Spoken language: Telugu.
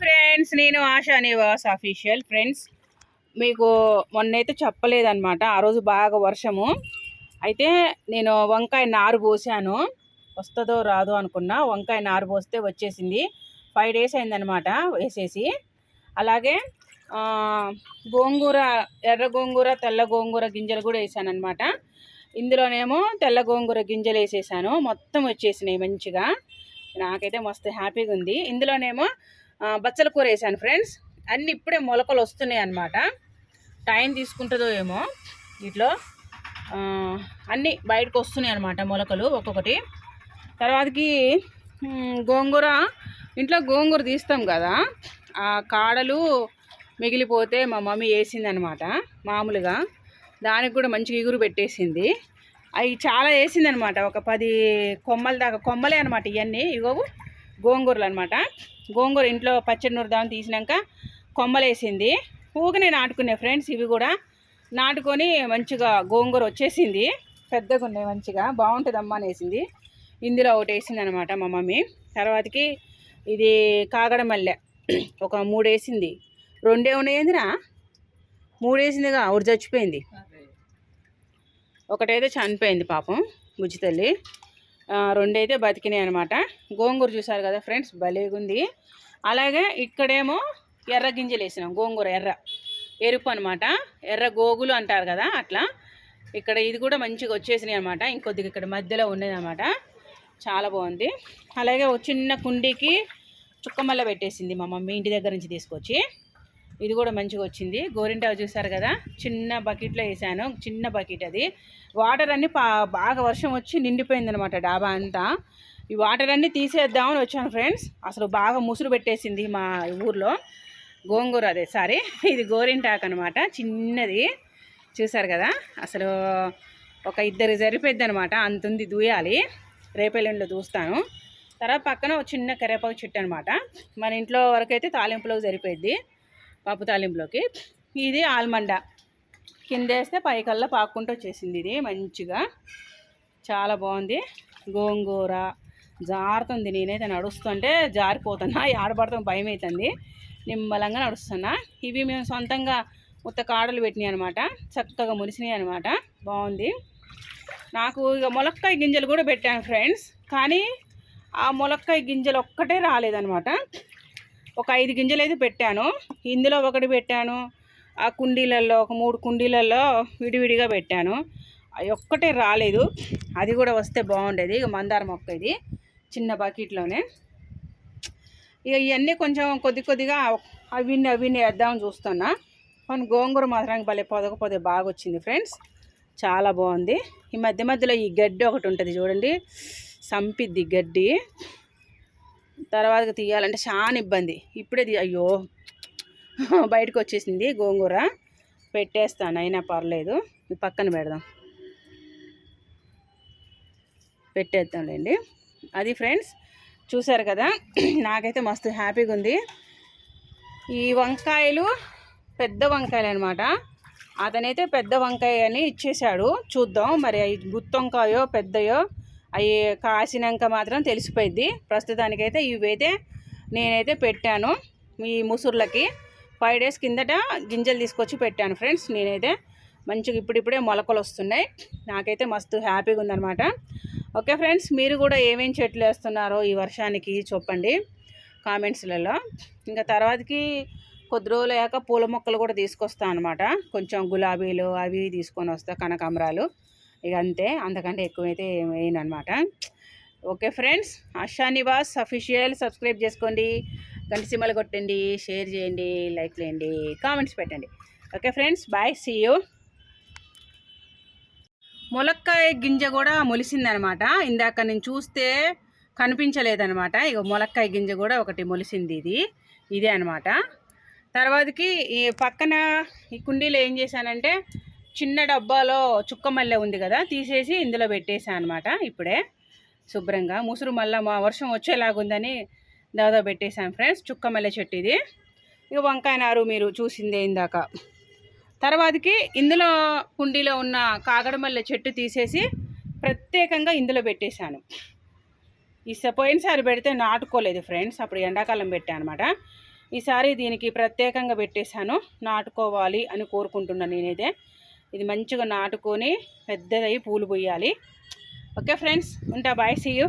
ఫ్రెండ్స్ నేను ఆశా నివాస్ అఫీషియల్ ఫ్రెండ్స్ మీకు మొన్నైతే చెప్పలేదన్నమాట. ఆ రోజు బాగా వర్షము. అయితే నేను వంకాయ నారు పోసాను. వస్తుందో రాదో అనుకున్నా. వంకాయ నారు పోస్తే వచ్చేసింది. ఫైవ్ డేస్ అయిందనమాట వేసేసి. అలాగే గోంగూర ఎర్ర గోంగూర తెల్ల గోంగూర గింజలు కూడా వేసాను అనమాట ఇందులోనేమో తెల్ల గోంగూర గింజలు వేసేసాను. మొత్తం వచ్చేసినాయి మంచిగా. నాకైతే మస్తు హ్యాపీగా ఉంది. ఇందులోనేమో బచ్చల కూర వేసాను ఫ్రెండ్స్. అన్నీ ఇప్పుడే మొలకలు వస్తున్నాయి అన్నమాట. టైం తీసుకుంటుందో ఏమో వీటిలో అన్నీ బయటకు వస్తున్నాయి అనమాట మొలకలు ఒక్కొక్కటి. తర్వాతకి గోంగూర. ఇంట్లో గోంగూర తీస్తాం కదా ఆ కాడలు మిగిలిపోతే మా మమ్మీ వేసిందనమాట మామూలుగా. దానికి కూడా మంచి ఇగురు పెట్టేసింది. అవి చాలా వేసిందనమాట ఒక పది కొమ్మల దాకా. కొమ్మలే అనమాట ఇవన్నీ ఇగోవు. గోంగూరలు అనమాట గోంగూర ఇంట్లో పచ్చడి నూరుదామని తీసినాక కొమ్మలేసింది. ఊగనే నాటుకునే ఫ్రెండ్స్ ఇవి కూడా. నాటుకొని మంచిగా గోంగూర వచ్చేసింది. పెద్దగా ఉన్నాయి మంచిగా. బాగుంటుంది అమ్మ అనేసింది. ఇందులో ఒకటి వేసింది అనమాట మా మమ్మీ. తర్వాతకి ఇది కాగడ మల్లె ఒక మూడు వేసింది రెండే ఉన్నాయిందిరా? మూడు వేసిందిగా ఒకటి చచ్చిపోయింది ఒకటైతే చనిపోయింది పాపం బుజ్జి తల్లి. ఆ, రెండైతే బతికినాయి అనమాట గోంగూర చూసారు కదా ఫ్రెండ్స్ భలేగుంది అలాగే ఇక్కడేమో ఎర్ర గింజలు వేసినాం గోంగూర ఎర్ర. ఎరుపు అనమాట ఎర్ర గోగులు అంటారు కదా అట్లా. ఇక్కడ ఇది కూడా మంచిగా వచ్చేసినాయి అనమాట ఇంకొద్దిగా ఇక్కడ మధ్యలో ఉన్నదనమాట చాలా బాగుంది. అలాగే ఒక చిన్న కుండీకి చుక్కమల్ల పెట్టేసింది మా మమ్మీ ఇంటి దగ్గర నుంచి తీసుకొచ్చి. ఇది కూడా మంచిగా వచ్చింది. గోరింటాకు చూసారు కదా? చిన్న బకెట్లో వేసాను. చిన్న బకెట్ అది. వాటర్ అన్నీ పా బాగా వర్షం వచ్చి నిండిపోయింది అనమాట డాబా అంతా. ఈ వాటర్ అన్నీ తీసేద్దామని వచ్చాను ఫ్రెండ్స్. అసలు బాగా ముసురు పెట్టేసింది మా ఊర్లో. గోంగూర అదే సారీ. ఇది గోరింటాకు అనమాట చిన్నది. చూసారు కదా? అసలు ఒక ఇద్దరు సరిపోద్ది అనమాట అంతుంది దూయాలి. రేపెల్లుండిలో దూస్తాను. తర్వాత పక్కన ఒక చిన్న కరేపాకు చెట్టు అనమాట మన ఇంట్లో వరకు అయితే తాలింపులోకి సరిపోద్ది పప్పు తాలింపులోకి. ఇది ఆల్మండ. కిందేస్తే పైకల్లా పాక్కుంటూ వచ్చేసింది ఇది మంచిగా. చాలా బాగుంది. గోంగూర జారుతుంది. నేనైతే నడుస్తుంటే జారిపోతున్నా. ఆడబడతాం భయం అవుతుంది నిమ్మలంగా నడుస్తున్నా. ఇవి మేము సొంతంగా ఉత్త కాడలు పెట్టినాయి అనమాట చక్కగా మురిసినాయి అనమాట బాగుంది. నాకు ఇక ములక్కాయ గింజలు కూడా పెట్టాను ఫ్రెండ్స్. కానీ ఆ ములక్కాయ గింజలు ఒక్కటే రాలేదనమాట ఒక ఐదు గింజలు అయితే పెట్టాను. ఇందులో ఒకటి పెట్టాను. ఆ కుండీలలో ఒక మూడు కుండీలలో విడివిడిగా పెట్టాను. అవి ఒక్కటే రాలేదు. అది కూడా వస్తే బాగుండేది. ఇక మందార మొక్క ఇది. చిన్న బకెట్లోనే. ఇక ఇవన్నీ కొంచెం కొద్ది కొద్దిగా అవి అవి వేద్దామని చూస్తున్నా. కానీ గోంగూర మాత్రం భలే పొదకపోతే బాగా వచ్చింది ఫ్రెండ్స్. చాలా బాగుంది. ఈ మధ్య మధ్యలో ఈ గడ్డి ఒకటి ఉంటుంది చూడండి. సంపిద్ది గడ్డి. తర్వాత తీయాలంటే చాలా ఇబ్బంది. ఇప్పుడే అయ్యో. బయటకు వచ్చేసింది గోంగూర. పెట్టేస్తాను అయినా పర్లేదు. పక్కన పెడదాం. పెట్టేద్దాంలేండి అది ఫ్రెండ్స్ చూసారు కదా? నాకైతే మస్తు హ్యాపీగా ఉంది. ఈ వంకాయలు పెద్ద వంకాయలు అనమాట అతనైతే పెద్ద వంకాయ అని ఇచ్చేశాడు. చూద్దాం మరి గుత్తొంకాయో పెద్దయో అవి కాసినాక మాత్రం తెలిసిపోయింది ప్రస్తుతానికైతే ఇవైతే నేనైతే పెట్టాను ఈ ముసుర్లకి. ఫైవ్ డేస్ కిందట గింజలు తీసుకొచ్చి పెట్టాను ఫ్రెండ్స్. నేనైతే మంచిగా ఇప్పుడిప్పుడే మొలకలు వస్తున్నాయి. నాకైతే మస్తు హ్యాపీగా ఉందన్నమాట. ఓకే ఫ్రెండ్స్ మీరు కూడా ఏమేమి చెట్లు వేస్తున్నారో ఈ వర్షానికి చెప్పండి కామెంట్స్లలో. ఇంకా తర్వాతకి కొద్ది రోజులు అయ్యాక పూల మొక్కలు కూడా తీసుకొస్తా అనమాట కొంచెం గులాబీలు అవి తీసుకొని వస్తా కనకాంబరాలు. ఇక అంతే అంతకంటే ఎక్కువైతే వేయను okay friends Asha Nivas official subscribe చేసుకోండి. గంట సిమ్మలు కొట్టండి షేర్ చేయండి లైక్ చేయండి కామెంట్స్ పెట్టండి. Okay friends bye see you. గింజ కూడా మొలిసిందనమాట. ఇందాక నేను చూస్తే కనిపించలేదనమాట. ఇక మొలక్కాయ గింజ కూడా ఒకటి మొలిసింది ఇది. ఇదే అనమాట. తర్వాతకి ఈ పక్కన ఈ కుండీలో ఏం చేశానంటే చిన్న డబ్బాలో చుక్క మల్లె ఉంది కదా తీసేసి ఇందులో పెట్టేసాను అనమాట ఇప్పుడే. శుభ్రంగా. ముసురు మళ్ళీ మా వర్షం వచ్చేలాగుందని దాదాపు పెట్టేశాను ఫ్రెండ్స్ చుక్క మల్లె చెట్టు ఇది ఇక వంకాయ నారు మీరు చూసిందే ఇందాక. తర్వాతకి ఇందులో కుండీలో ఉన్న కాగడమల్లె చెట్టు తీసేసి ప్రత్యేకంగా ఇందులో పెట్టేశాను. ఈ పోయినసారి పెడితే నాటుకోలేదు ఫ్రెండ్స్ అప్పుడు ఎండాకాలం పెట్టాను అనమాట ఈసారి దీనికి ప్రత్యేకంగా పెట్టేశాను. నాటుకోవాలి అని కోరుకుంటున్నాను నేనైతే. ఇది మంచిగా నాటుకొని పెద్దదై పూలు పోయాలి. ఓకే ఫ్రెండ్స్ ఉంటా బాయ్ సీ యూ